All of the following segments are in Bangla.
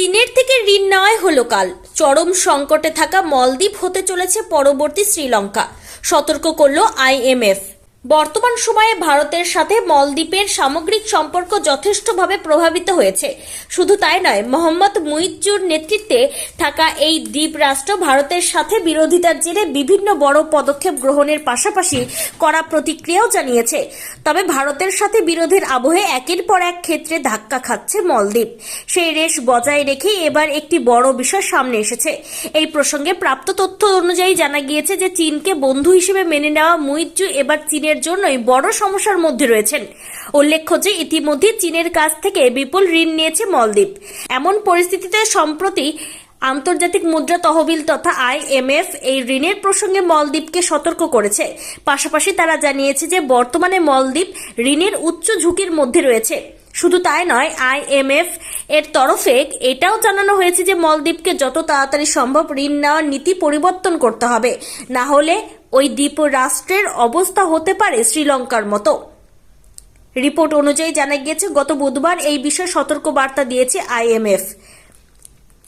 চীনের থেকে ঋণ নেওয়ায় হলো কাল। চরম সংকটে থাকা মলদ্বীপ হতে চলেছে পরবর্তী শ্রীলঙ্কা। সতর্ক করল আইএমএফ। বর্তমান সময়ে ভারতের সাথে মলদ্বীপের সামগ্রিক সম্পর্ক যথেষ্টভাবে প্রভাবিত হয়েছে। শুধু তাই নয়, মোহাম্মদ মুইজ্জুর নেতৃত্বে থাকা এই দ্বীপ রাষ্ট্র ভারতের সাথে বিরোধিতার জেরে বিভিন্ন বড় পদক্ষেপ গ্রহণের পাশাপাশি করা প্রতিক্রিয়াও জানিয়েছে। তবে ভারতের সাথে বিরোধের আবহে একের পর এক ক্ষেত্রে ধাক্কা খাচ্ছে মলদ্বীপ। সেই রেশ বজায় রেখে এবার একটি বড় বিষয় সামনে এসেছে। এই প্রসঙ্গে প্রাপ্ত তথ্য অনুযায়ী জানা গিয়েছে যে, চীনকে বন্ধু হিসেবে মেনে নেওয়া মুইজ্জু এবার চীনের জন্যই বড় সমস্যার মধ্যে রয়েছেন। উল্লেখ্য যে ইতিমধ্যে চীনের কাছ থেকে বিপুল ঋণ নিয়েছে মলদ্বীপ। এমন পরিস্থিতিতে সম্প্রতি আন্তর্জাতিক মুদ্রা তহবিল তথা আইএমএফ এই ঋণের প্রসঙ্গে মলদ্বীপকে সতর্ক করেছে। পাশাপাশি তারা জানিয়েছে যে বর্তমানে মলদ্বীপ ঋণের উচ্চ ঝুঁকির মধ্যে রয়েছে। শুধু তাই নয় আইএমএফ এর তরফে এটাও জানানো হয়েছে যে মলদ্বীপকে যত তাড়াতাড়ি সম্ভব ঋণ নেওয়ার নীতি পরিবর্তন করতে হবে। না হলে ওই দ্বীপ রাষ্ট্রের অবস্থা হতে পারে শ্রীলঙ্কার মতো। রিপোর্ট অনুযায়ী জানা গিয়েছে, গত বুধবার এই বিষয়ে সতর্ক বার্তা দিয়েছে আইএমএফ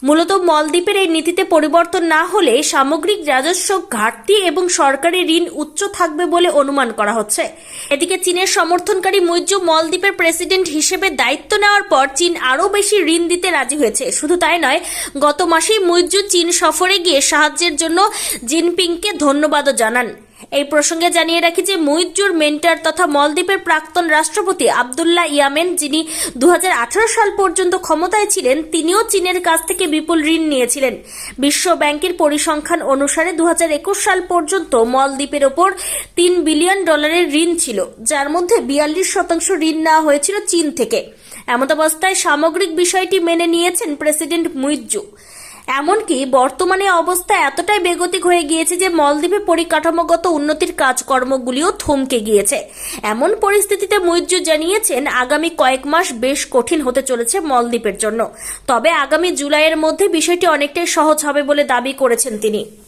মূলত মলদ্বীপের এই নীতিতে পরিবর্তন না হলে সামগ্রিক রাজস্ব ঘাটতি এবং সরকারি ঋণ উচ্চ থাকবে বলে অনুমান করা হচ্ছে। এদিকে চীনের সমর্থনকারী মুইজ্জু মলদ্বীপের প্রেসিডেন্ট হিসেবে দায়িত্ব নেওয়ার পর চীন আরও বেশি ঋণ দিতে রাজি হয়েছে। শুধু তাই নয়, গত মাসেই মুইজ্জু চীন সফরে গিয়ে সাহায্যের জন্য জিনপিংকে ধন্যবাদও জানান। এই প্রসঙ্গে জানিয়ে রাখি যে মুইজ্জুর মেন্টার তথা মলদ্বীপের প্রাক্তন রাষ্ট্রপতি আবদুল্লাহ ইয়ামেন, যিনি দু হাজার আঠারো সাল পর্যন্ত ক্ষমতায় ছিলেন, তিনিও চীনের কাছ থেকে বিপুল ঋণ নিয়েছিলেন। বিশ্ব ব্যাংকের পরিসংখ্যান অনুসারে দু হাজার একুশ সাল পর্যন্ত মলদ্বীপের ওপর তিন বিলিয়ন ডলারের ঋণ ছিল, যার মধ্যে বিয়াল্লিশ শতাংশ ঋণ নেওয়া হয়েছিল চীন থেকে। এমতাবস্থায় সামগ্রিক বিষয়টি মেনে নিয়েছেন প্রেসিডেন্ট মুইজ্জু এমনকি বর্তমানে অবস্থা এতটাই বেগতিক হয়ে গিয়েছে যে মলদ্বীপে পরিকাঠামোগত উন্নতির কাজকর্মগুলিও থমকে গিয়েছে। এমন পরিস্থিতিতে মৈজু জানিয়েছেন, আগামী কয়েক মাস বেশ কঠিন হতে চলেছে মলদ্বীপের জন্য। তবে আগামী জুলাইয়ের মধ্যে বিষয়টি অনেকটাই সহজ হবে বলে দাবি করেছেন তিনি।